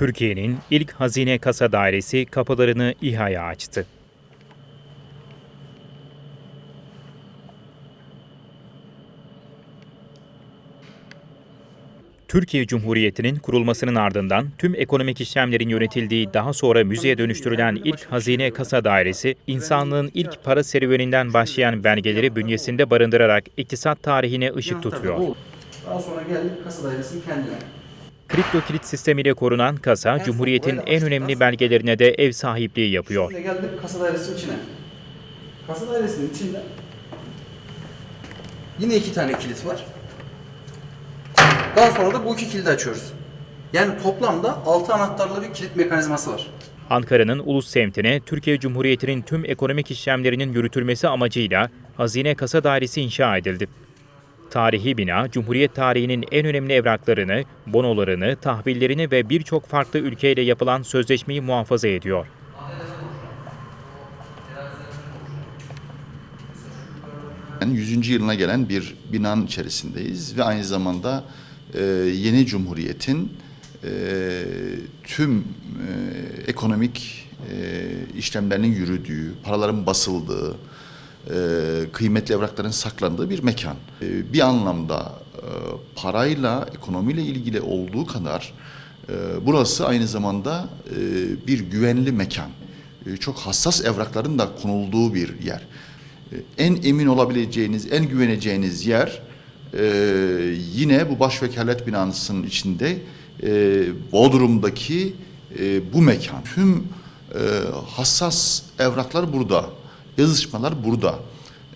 Türkiye'nin ilk hazine kasa dairesi kapılarını İHA'ya açtı. Türkiye Cumhuriyeti'nin kurulmasının ardından tüm ekonomik işlemlerin yönetildiği daha sonra müzeye dönüştürülen ilk hazine kasa dairesi, insanlığın ilk para serüveninden başlayan belgeleri bünyesinde barındırarak iktisat tarihine ışık tutuyor. Daha sonra geldik kasa dairesinin kendine. Kripto kilit sistemiyle korunan kasa, Cumhuriyet'in en önemli belgelerine de ev sahipliği yapıyor. Şimdi geldik kasa dairesinin içine. Kasa dairesinin içinde yine iki tane kilit var. Daha sonra da bu iki kilidi açıyoruz. Yani toplamda altı anahtarlı bir kilit mekanizması var. Ankara'nın Ulus semtine Türkiye Cumhuriyeti'nin tüm ekonomik işlemlerinin yürütülmesi amacıyla Hazine Kasa Dairesi inşa edildi. Tarihi bina, Cumhuriyet tarihinin en önemli evraklarını, bonolarını, tahvillerini ve birçok farklı ülkeyle yapılan sözleşmeyi muhafaza ediyor. Yani 100. yılına gelen bir binanın içerisindeyiz ve aynı zamanda e, yeni cumhuriyetin e, tüm e, ekonomik e, işlemlerinin yürüdüğü, paraların basıldığı, e, kıymetli evrakların saklandığı bir mekan. E, bir anlamda e, parayla, ekonomiyle ilgili olduğu kadar burası aynı zamanda bir güvenli mekan. Çok hassas evrakların da konulduğu bir yer. En emin olabileceğiniz, en güveneceğiniz yer yine bu başvekalet binasının içinde Bodrum'daki bu mekan. Tüm hassas evraklar burada, yazışmalar burada.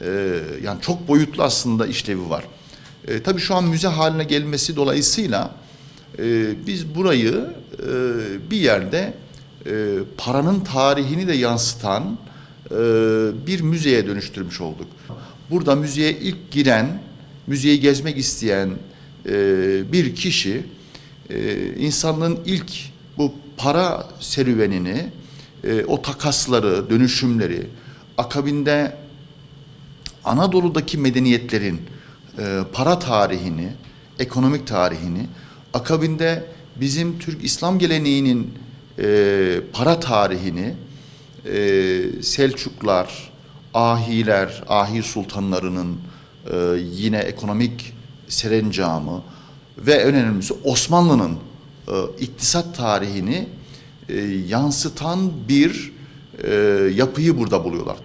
E, yani çok boyutlu aslında işlevi var. E, tabii şu an müze haline gelmesi dolayısıyla e, biz burayı e, bir yerde e, paranın tarihini de yansıtan e, bir müzeye dönüştürmüş olduk. Burada müzeye ilk giren, müzeyi gezmek isteyen e, bir kişi e, insanlığın ilk bu para serüvenini, e, o takasları, dönüşümleri, akabinde Anadolu'daki medeniyetlerin e, para tarihini, ekonomik tarihini, akabinde bizim Türk İslam geleneğinin e, para tarihini, e, Selçuklar, Ahiler, Ahi sultanlarının e, yine ekonomik serencamı ve en önemlisi Osmanlı'nın e, iktisat tarihini e, yansıtan bir e, yapıyı burada buluyorlar.